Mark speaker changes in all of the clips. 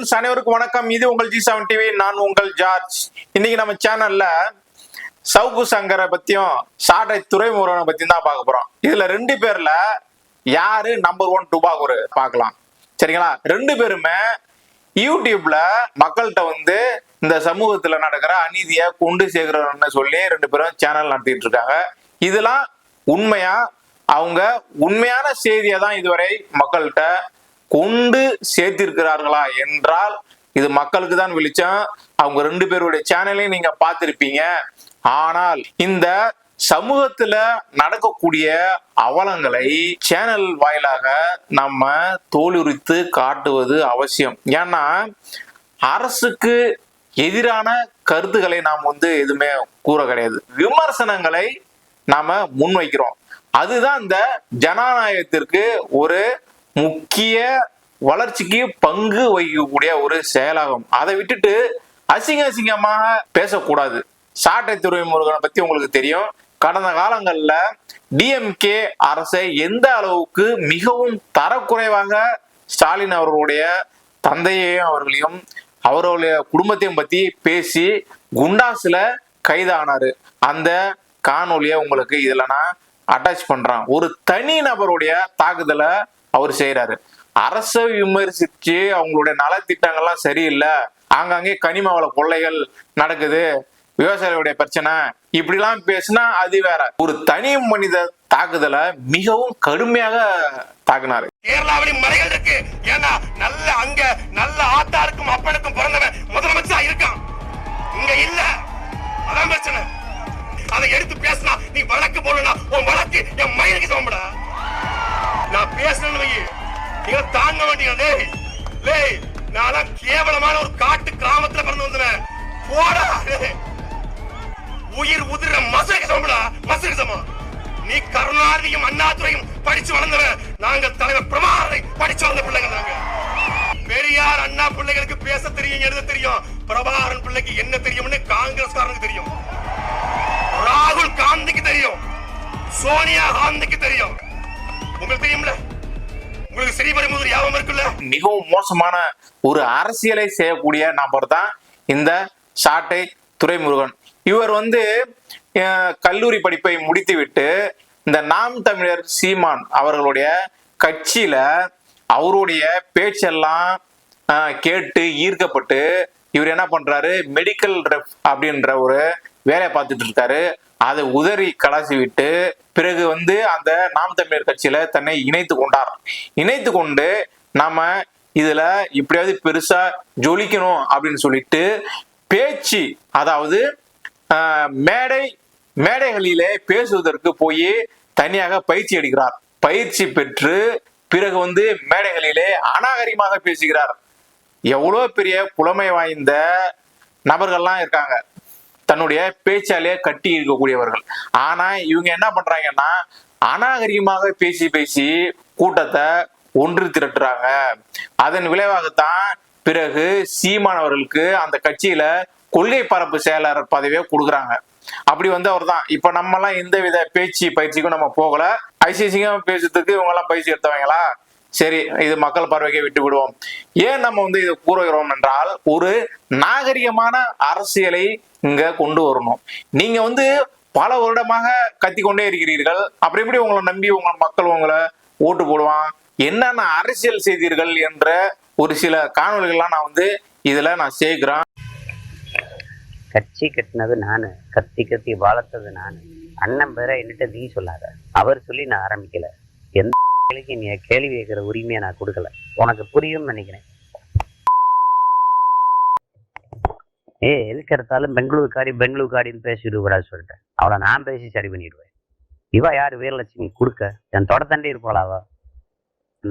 Speaker 1: Friends அனைவருக்கும் வணக்கம். இது உங்கள் ஜி செவன் டிவி நான் உங்கள் ஜார்ஜ். இன்னைக்கு நம்ம சேனல்ல சவுப்பு சங்கரை பத்தியும் சாட்டை துறைமுருகனை பத்தியும் தான் பார்க்க போறோம். இதுல ரெண்டு பேர்ல யாரு நம்பர் ஒன் டுபாகூர் பார்க்கலாம். சரிங்களா? ரெண்டு பேருமே யூடியூப்ல மக்கள்கிட்ட வந்து இந்த சமூகத்துல நடக்கிற அநீதியை கொண்டு சேர்க்கிறோம்னு சொல்லி ரெண்டு பேரும் சேனல் நடத்திட்டு இருக்காங்க. இதெல்லாம் உண்மையா? அவங்க உண்மையான செய்தியை தான் இதுவரை மக்கள்கிட்ட கொண்டு சேர்த்திருக்கிறார்களா என்றால் இது மக்களுக்கு தான் வெளிச்சம். அவங்க ரெண்டு பேருடைய சேனலையும் நீங்க பார்த்திருப்பீங்க. ஆனால் இந்த சமூகத்துல நடக்கக்கூடிய அவலங்களை சேனல் வாயிலாக நம்ம தோலுரித்து காட்டுவது அவசியம். ஏன்னா அரசுக்கு எதிரான கருத்துக்களை நாம் வந்து எதுவுமே கூற கிடையாது. விமர்சனங்களை நாம முன்வைக்கிறோம். அதுதான் இந்த ஜனநாயகத்திற்கு ஒரு முக்கிய வளர்ச்சிக்கு பங்கு வகிக்கக்கூடிய ஒரு செயலாகும். அதை விட்டுட்டு அசிங்க அசிங்கமாக பேசக்கூடாது. சாட்டை துறைமுருகனை பத்தி உங்களுக்கு தெரியும். கடந்த காலங்கள்ல டிஎம்கே அரசை எந்த அளவுக்கு மிகவும் தரக்குறைவாக ஸ்டாலின் அவர்களுடைய தந்தையையும் அவர்களையும் அவர்களுடைய குடும்பத்தையும் பத்தி பேசி குண்டாஸ்ல கைதானாரு. அந்த காணொலியை உங்களுக்கு இதுல நான் அட்டாச் பண்றேன். ஒரு தனி நபருடைய தாக்குதலை அவர் செய்யறாரு அரசை விமர்சிச்சு அவங்களுடைய நலத்திட்டங்கள்லாம் சரியில்லை. ஆங்காங்கே கனிம வள கொள்ளைகள் நடக்குது. விவசாயிகளுடைய பிரச்சனை. இப்படிலாம் பேசினா அது வேற. ஒரு தனி மனித தாக்குதலை மிகவும் கடுமையாக தாக்குனாரு.
Speaker 2: கேரளாவிலும் மலைகள் இருக்கு. ஏன்னா நல்ல அங்க நல்ல ஆத்தாருக்கும் அப்பனுக்கும் பிறந்தவன் முதலமைச்சரா இருக்கான். இங்க இல்ல. அதான் பிரச்சனை. அதை எடுத்து பேசினா நீ வழக்கு போடணும் உன் வழக்கு என் மயில் தாங்க மாட்டீங்க. டேய் நான் கேவலமான ஒரு காட்டு கிராமத்துல பிறந்து வந்தேன். போடா உயிர் உதிர மசக சோம்படா மசக சமா நீ கருணாநிதியும் அண்ணாதுரையும் படிச்சு வளர்ந்தவன் நாங்க தலைவர் பிரபாகரை படிச்சு வளர்ந்த பிள்ளைங்க நாங்க. பெரியார் அண்ணா பிள்ளைகளுக்கு பேச தெரியும் எழுத தெரியும். பிரபாகரன் பிள்ளைக்கு என்ன தெரியும்னு காங்கிரஸ்காரனுக்கு தெரியும். ராகுல் காந்திக்கு தெரியும். சோனியா காந்திக்கு தெரியும். உங்களுக்கு தெரியும்ல? உங்களுக்கு ஸ்ரீபெரும்புதூர் ஞாபகம் இருக்குல்ல?
Speaker 1: மிகவும் மோசமான ஒரு அரசியலை செய்யக்கூடிய நபர் தான் இந்த சாட்டை துரைமுருகன். இவர் வந்து கல்லூரி படிப்பை முடித்துவிட்டு இந்த நாம் தமிழர் சீமான் அவர்களுடைய கட்சியில அவருடைய பேச்செல்லாம் கேட்டு ஈர்க்கப்பட்டு இவர் என்ன பண்றாரு? மெடிக்கல் ரெப் அப்படின்ற ஒரு வேலையை பார்த்துட்டு இருக்காரு. அதை உதறி கலாசி விட்டு பிறகு வந்து அந்த நாம் தமிழர் கட்சியில தன்னை இணைத்து கொண்டார். இணைத்து கொண்டு நாம இதுல இப்படியாவது பெருசா ஜொலிக்கணும் அப்படின்னு சொல்லிட்டு பேச்சு அதாவது மேடை மேடைகளிலே பேசுவதற்கு போய் தனியாக பயிற்சி எடுக்கிறார். பயிற்சி பெற்று பிறகு வந்து மேடைகளிலே அநாகரிகமாக பேசுகிறார். எவ்வளோ பெரிய புலமை வாய்ந்த நபர்கள்லாம் இருக்காங்க. தன்னுடைய பேச்சாலே கட்டி இருக்கக்கூடியவர்கள். ஆனா இவங்க என்ன பண்றாங்கன்னா அநாகரிகமாக பேசி பேசி கூட்டத்தை ஒன்று திரட்டுறாங்க. அதன் விளைவாகத்தான் பிறகு சீமானவர்களுக்கு அந்த கட்சியில கொள்கை பரப்பு செயலாளர் பதவியை கொடுக்குறாங்க. அப்படி வந்து அவர் தான் இப்ப நம்ம எல்லாம் எந்த வித பேச்சு பயிற்சிக்கும் நம்ம போகல. ஐசிசிங்க பேசுறதுக்கு இவங்க எல்லாம் பயிற்சி எடுத்தவங்களா? சரி இது மக்கள் பார்வைக்கே விட்டு விடுவோம். ஏன் நம்ம வந்து இதை கூறுகிறோம் என்றால் ஒரு நாகரிகமான அரசியலை இங்க கொண்டு வரணும். நீங்க வந்து பல வருடமாக கத்தி கொண்டே இருக்கிறீர்கள். அப்புறம் எப்படி உங்களை நம்பி உங்க மக்கள் உங்களை ஓட்டு போடுவான்? என்னென்ன அரசியல் செய்தீர்கள் என்ற ஒரு சில காணொலிகள்லாம் நான் வந்து இதுல நான் சேர்க்கிறேன்.
Speaker 3: கட்சி கட்டினது நானு கத்தி கத்தி வளர்த்தது நானு. அண்ணன் பேரை என்கிட்ட நீ சொல்லாத. அவர் சொல்லி நான் ஆரம்பிக்கல. எந்த கேள்விக்கு நீ கேள்வி கேட்குற உரிமையை நான் கொடுக்கல. உனக்கு புரியும்னு நினைக்கிறேன். ஏ எதுக்கு எடுத்தாலும் பெங்களூர் பெங்களூர்காரின்னு பேசிட்டு கூடாது சொல்லிட்டேன். அவளை நான் பேசி சரி பண்ணிடுவேன். இவ யாரு? வீரலட்சுமி கொடுக்க. என் தொடத்தண்டே இருப்பாளா அவ?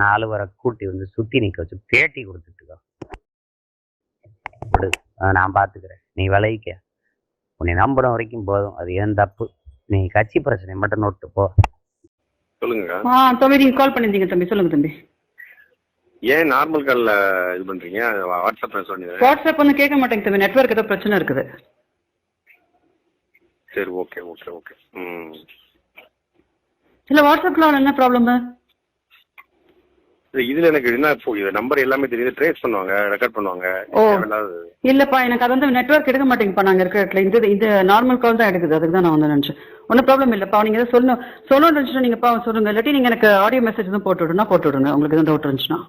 Speaker 3: நாலு வரை கூட்டி வந்து சுத்தி நிக்க வச்சு பேட்டி கொடுத்துட்டுக்கோ விடு நான் பாத்துக்கிறேன். நீ விளைவிக்க உன்னை நம்புற வரைக்கும் போதும். அது ஏன் தப்பு? நீ கட்சி பிரச்சனை மட்டும் நோட்டு போ.
Speaker 4: சொல்லுங்க
Speaker 5: ஆ தம்பி நீங்க கால் பண்ணிருந்தீங்க தம்பி. சொல்லுங்க தம்பி.
Speaker 4: ஏன் நார்மல் கால்ல இது பண்றீங்க? வாட்ஸ்அப்ல சொன்னீங்க
Speaker 5: வாட்ஸ்அப் வந்து கேட்க மாட்டேங்க தம்பி. நெட்வொர்க் ஏதோ பிரச்சனை இருக்குது.
Speaker 4: சரி ஓகே ஓகே ஓகே ம்.
Speaker 5: இல்ல வாட்ஸ்அப்ல என்ன ப்ராப்ளம்
Speaker 4: இதுல எனக்கு என்ன நம்பர் எல்லாமே தெரியுது. ட்ரேஸ் பண்ணுவாங்க ரெக்கார்ட் பண்ணுவாங்க.
Speaker 5: இல்லப்பா எனக்கு அது வந்து நெட்வொர்க் எடுக்க மாட்டேங்கப்பா நாங்க இருக்கிற இடத்துல இந்த இந்த நார்மல் கால் தான் எடுக்குது. அதுக்கு தான் நான் வந்து நினைச்சேன். ஒன்றும் ப்ராப்ளம் இல்லப்பா. நீங்க எதாவது சொல்லணும். சொல்லணும்னு நினைச்சுன்னா நீங்கப்பா சொல்லுங்க. இல்லாட்டி நீங்க எனக்கு ஆடியோ மெசேஜ் தான் போட்டு விடுனா போட்டு விடுங்க. உங்களுக்கு எதுவும் டவுட் இருந்துச்சுன்னா.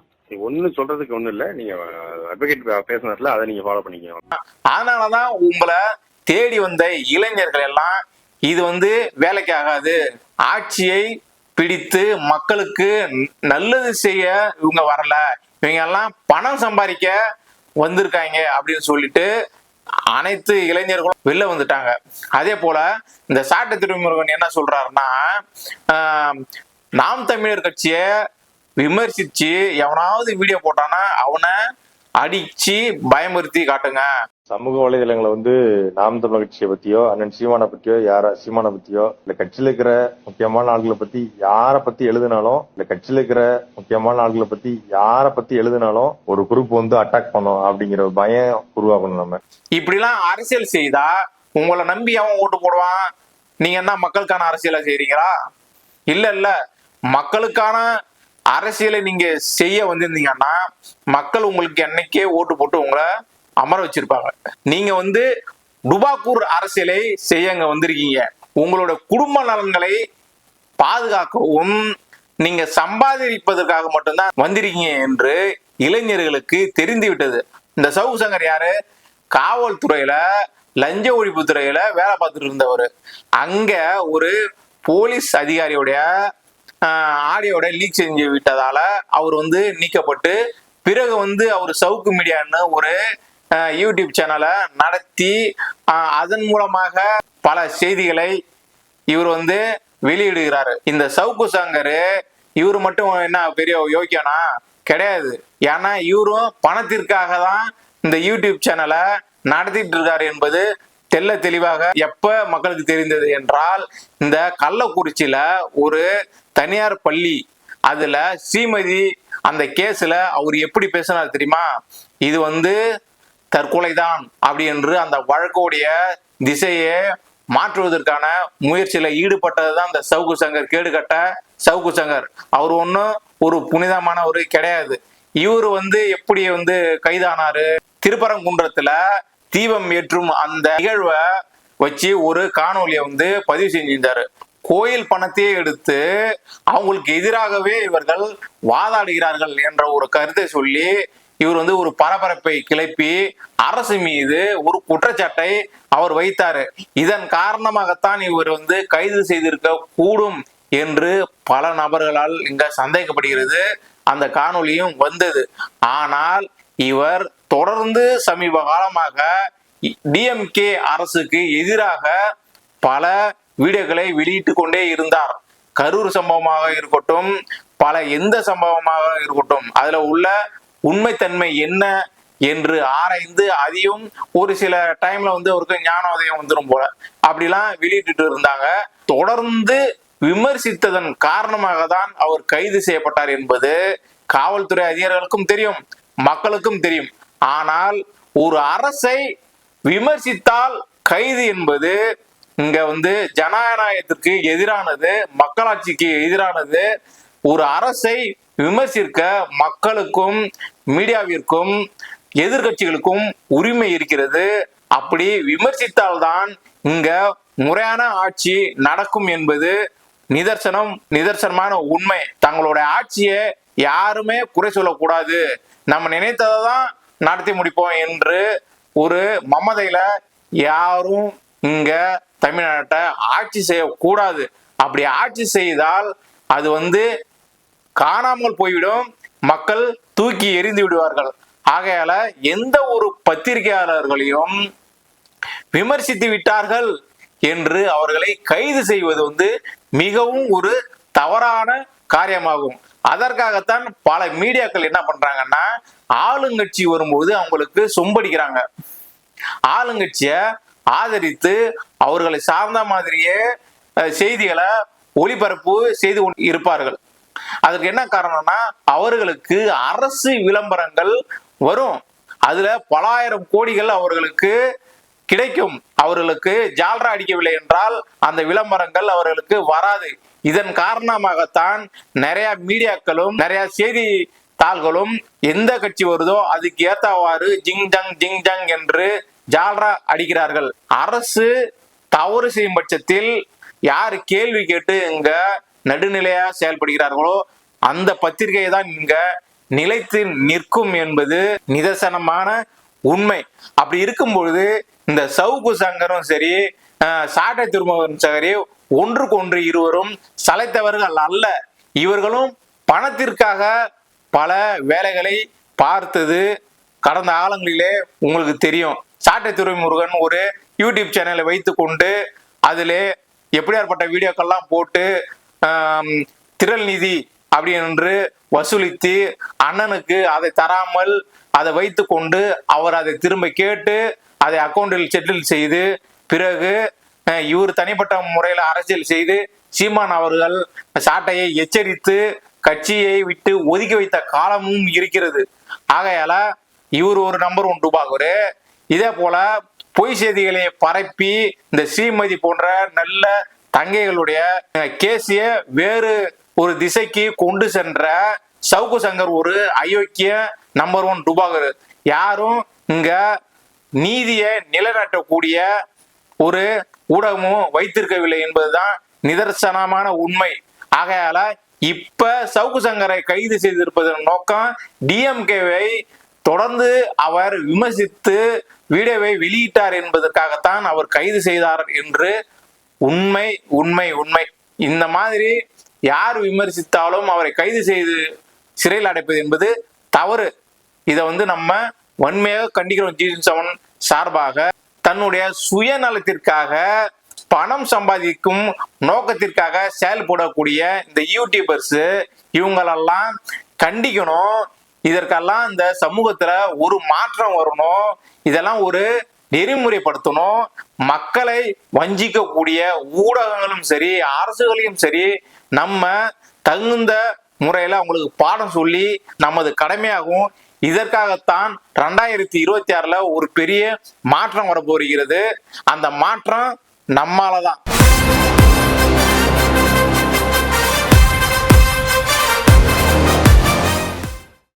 Speaker 4: ஒன்னும் சொல்றதுக்கு ஒண்ணும் இல்ல. நீங்க அட்வொகேட் பேசினதுல அதை நீங்க ஃபாலோ பண்ணிக்கோங்க.
Speaker 1: அதனாலதான் உங்களை தேடி வந்த இளைஞர்கள் எல்லாம் இது வந்து வேலைக்கு ஆகாது. ஆட்சியை பிடித்து மக்களுக்கு நல்லது செய்ய இவங்க வரல. இவங்க எல்லாம் பணம் சம்பாதிக்க வந்திருக்காங்க அப்படின்னு சொல்லிட்டு அனைத்து இளைஞர்களும் வெளில வந்துட்டாங்க. அதே போல இந்த சாட்டை திருமுருகன் என்ன சொல்றாருன்னா நாம் தமிழர் கட்சியை விமர்சிச்சு எவனாவது வீடியோ போட்டானா அவனை அடிச்சு பயமுறுத்தி காட்டுங்க.
Speaker 6: சமூக வலைதளங்களை வந்து நாம் தமிழ் கட்சியை பத்தியோ அண்ணன் சீமானை பத்தியோ யார சீமானை பத்தியோ இல்ல கட்சியில இருக்கிற முக்கியமான ஆட்களை பத்தி யார பத்தி எழுதினாலும் இல்ல கட்சியில இருக்கிற முக்கியமான ஆட்களை பத்தி யார பத்தி எழுதினாலும் ஒரு குரூப் வந்து அட்டாக் பண்ணும் அப்படிங்கிற ஒரு பயம் உருவாக்கணும் நம்ம.
Speaker 1: இப்படிலாம் அரசியல் செய்தா உங்களை நம்பி அவன் ஓட்டு போடுவான். நீங்க என்ன மக்களுக்கான அரசியலை செய்றீங்களா? இல்ல இல்ல. மக்களுக்கான அரசியலை நீங்க செய்ய வந்திருந்தீங்கன்னா மக்கள் உங்களுக்கு என்னைக்கே ஓட்டு போட்டு உங்களை அமர வச்சிருப்பாங்க. நீங்க வந்து டுபாக்கூர் அரசியலை செய்ய அங்க வந்திருக்கீங்க. உங்களோட குடும்ப நலன்களை பாதுகாக்கவும் நீங்க சம்பாதிப்பதற்காக மட்டும்தான் வந்திருக்கீங்க என்று இளைஞர்களுக்கு தெரிந்து விட்டது இந்த சவுக்கு சங்கர் யாரு? காவல்துறையில லஞ்ச ஒழிப்பு துறையில வேலை பார்த்துட்டு இருந்தவர். அங்க ஒரு போலீஸ் அதிகாரியுடைய ஆஹ், ஆடியோட லீக் செஞ்சு விட்டதால அவர் வந்து நீக்கப்பட்டு பிறகு வந்து அவர் சவுக்கு மீடியான்னு ஒரு யூடியூப் சேனலை நடத்தி அதன் மூலமாக பல செய்திகளை இவர் வந்து வெளியிடுகிறாரு. இந்த சவுக்கு சங்கர் இவர் மட்டும் என்ன பெரிய யோக்கியனா கிடையாது. ஏன்னா இவரும் பணத்திற்காக தான் இந்த யூடியூப் சேனலை நடத்திட்டு இருக்காரு என்பது தெல்ல தெளிவாக எப்ப மக்களுக்கு தெரிந்தது என்றால் இந்த கள்ளக்குறிச்சியில ஒரு தனியார் பள்ளி அதுல ஸ்ரீமதி அந்த கேஸ்ல அவர் எப்படி பேசினார் தெரியுமா? இது வந்து தற்கொலைதான் அப்படி என்று அந்த வழக்குடைய திசையை மாற்றுவதற்கான முயற்சியில ஈடுபட்டதுதான் இந்த சவுக்கு சங்கர் கேடுகட்ட சவுக்கு சங்கர். அவர் ஒன்றும் ஒரு புனிதமானவர் கிடையாது. இவர் வந்து எப்படி வந்து கைதானாரு? திருப்பரங்குன்றத்துல தீபம் ஏற்றும் அந்த நிகழ்வை வச்சு ஒரு காணொலியை வந்து பதிவு செஞ்சிருந்தாரு. கோயில் பணத்தையே எடுத்து அவங்களுக்கு எதிராகவே இவர்கள் வாதாடுகிறார்கள் என்ற ஒரு கருத்தை சொல்லி இவர் வந்து ஒரு பரபரப்பை கிளப்பி அரசு மீது ஒரு குற்றச்சாட்டை அவர் வைத்தாரு. இதன் காரணமாகத்தான் இவர் வந்து கைது செய்திருக்க கூடும் என்று பல நபர்களால் இங்க சந்தேகப்படுகிறது. அந்த காணொளியும் வந்தது. ஆனால் இவர் தொடர்ந்து சமீப காலமாக டிஎம்கே அரசுக்கு எதிராக பல வீடியோக்களை வெளியிட்டு கொண்டே இருந்தார். கரூர் சம்பவமாக இருக்கட்டும் பல எந்த சம்பவமாக இருக்கட்டும் அதுல உள்ள உண்மைத்தன்மை என்ன என்று ஆராய்ந்து அதையும் ஒரு சில டைம்ல வந்து அவருக்கு ஞானோதயம் வந்துடும் போல. அப்படிலாம் வெளியிட்டு இருந்தாங்க. தொடர்ந்து விமர்சித்ததன் காரணமாக தான் அவர் கைது செய்யப்பட்டார் என்பது காவல்துறை அதிகாரிகளுக்கும் தெரியும் மக்களுக்கும் தெரியும். ஆனால் ஒரு அரசை விமர்சித்தால் கைது என்பது இங்க வந்து ஜனநாயகத்திற்கு எதிரானது மக்களாட்சிக்கு எதிரானது. ஒரு அரசை விமர்சிக்க மக்களுக்கும் மீடியாவிற்கும் எதிர்கட்சிகளுக்கும் உரிமை இருக்கிறது. அப்படி விமர்சித்தால்தான் இங்க முறையான ஆட்சி நடக்கும் என்பது நிதர்சனம் நிதர்சனமான உண்மை. தங்களுடைய ஆட்சியை யாருமே குறை சொல்லக்கூடாது. நம்ம நினைத்ததை தான் நடத்தி முடிப்போம் என்று ஒரு மமதையில யாரும் இங்க தமிழ்நாட்டை ஆட்சி செய்யக்கூடாது. அப்படி ஆட்சி செய்தால் அது வந்து காணாமல் போய்விடும். மக்கள் தூக்கி எறிந்து விடுவார்கள். ஆகையால எந்த ஒரு பத்திரிகையாளர்களையும் விமர்சித்து விட்டார்கள் என்று அவர்களை கைது செய்வது வந்து மிகவும் ஒரு தவறான காரியமாகும். அதற்காகத்தான் பல மீடியாக்கள் என்ன பண்றாங்கன்னா ஆளுங்கட்சி வரும்போது அவங்களுக்கு சொம்படிக்கிறாங்க. ஆளுங்கட்சிய ஆதரித்து அவர்களை சார்ந்த மாதிரியே செய்திகளை ஒளிபரப்பு செய்து கொண்டு இருப்பார்கள். அதற்கு என்ன காரணம்னா அவர்களுக்கு அரசு விளம்பரங்கள் வரும். அதுல பலாயிரம் கோடிகள் அவர்களுக்கு கிடைக்கும். அவர்களுக்கு ஜால்ரா அடிக்கவில்லை என்றால் அந்த விளம்பரங்கள் அவர்களுக்கு வராது. இதன் காரணமாகத்தான் நிறைய மீடியாக்களும் நிறைய செய்தி தாள்களும் எந்த கட்சி வருதோ அதுக்கு ஏத்தவாறு ஜிங் ஜங் ஜிங் ஜங் என்று ஜால்ரா அடிக்கிறார்கள். அரசு தவறு செய்யும் பட்சத்தில் யார் கேள்வி கேட்டு இங்க நடுநிலையா செயல்படுகிறார்களோ அந்த பத்திரிகை தான் இங்க நிலைத்து நிற்கும் என்பது நிதர்சனமான உண்மை. அப்படி இருக்கும் பொழுது இந்த சவுக்கு சங்கரும் சரி அஹ், சாட்டை திருமகன் சரி ஒன்றுக்கு ஒன்று இருவரும் சளைத்தவர்கள் அல்ல. இவர்களும் பணத்திற்காக பல வேலைகளை பார்த்தது கடந்த காலங்களிலே உங்களுக்கு தெரியும். சாட்டை துறைமுருகன் ஒரு யூடியூப் சேனலை வைத்துக்கொண்டு அதிலே எப்படியாப்பட்ட வீடியோக்கள்லாம் போட்டு திரள் நிதி அப்படி என்று வசூலித்து அண்ணனுக்கு அதை தராமல் அதை வைத்துக்கொண்டு அவர் அதை திரும்ப கேட்டு அதை அக்கௌண்டில் செட்டில் செய்து பிறகு இவர் தனிப்பட்ட முறையில் அரசியல் செய்து சீமான் அவர்கள் சாட்டையை எச்சரித்து கட்சியை விட்டு ஒதுக்கி வைத்த காலமும் இருக்கிறது. ஆகையால இவர் ஒரு நம்பர் ஒன் ரூபாகுரு இதே போல பொய் செய்திகளை பரப்பி இந்த ஸ்ரீமதி போன்ற நல்ல தங்கைகளுடைய கேசிய வேறு ஒரு திசைக்கு கொண்டு சென்ற சவுக்கு சங்கர் ஒரு அயோக்கிய நம்பர் ஒன் டுபாகர் யாரும் இங்க நீதியை நிலைநாட்டக்கூடிய ஒரு ஊடகமும் வைத்திருக்கவில்லை என்பதுதான் நிதர்சனமான உண்மை. ஆகையால இப்ப சவுக்கு சங்கரை கைது செய்திருப்பதன் நோக்கம் டிஎம்கேவை தொடர்ந்து அவர் விமர்சித்து வீடியோவை வெளியிட்டார் என்பதற்காகத்தான் அவர் கைது செய்தார் என்று உண்மை உண்மை உண்மை. இந்த மாதிரி யார் விமர்சித்தாலும் அவரை கைது செய்து சிறையில் அடைப்பது என்பது தவறு. இதை வந்து நம்ம வன்மையாக கண்டிக்கிறோம் ஜீசன் செவன் சார்பாக. தன்னுடைய சுயநலத்திற்காக பணம் சம்பாதிக்கும் நோக்கத்திற்காக செயல்படக்கூடிய இந்த யூடியூபர்ஸ் இவங்களெல்லாம் கண்டிக்கணும். இதற்கெல்லாம் இந்த சமூகத்துல ஒரு மாற்றம் வரணும். இதெல்லாம் ஒரு நெறிமுறைப்படுத்தணும். மக்களை வஞ்சிக்கக்கூடிய ஊடகங்களும் சரி அரசுகளையும் சரி நம்ம தகுந்த முறையில் அவங்களுக்கு பாடம் சொல்லி நமது கடமையாகும். இதற்காகத்தான் ரெண்டாயிரத்தி இருபத்தி ஆறில் ஒரு பெரிய மாற்றம் வரப்போகிறது. அந்த மாற்றம் நம்மாலதான்.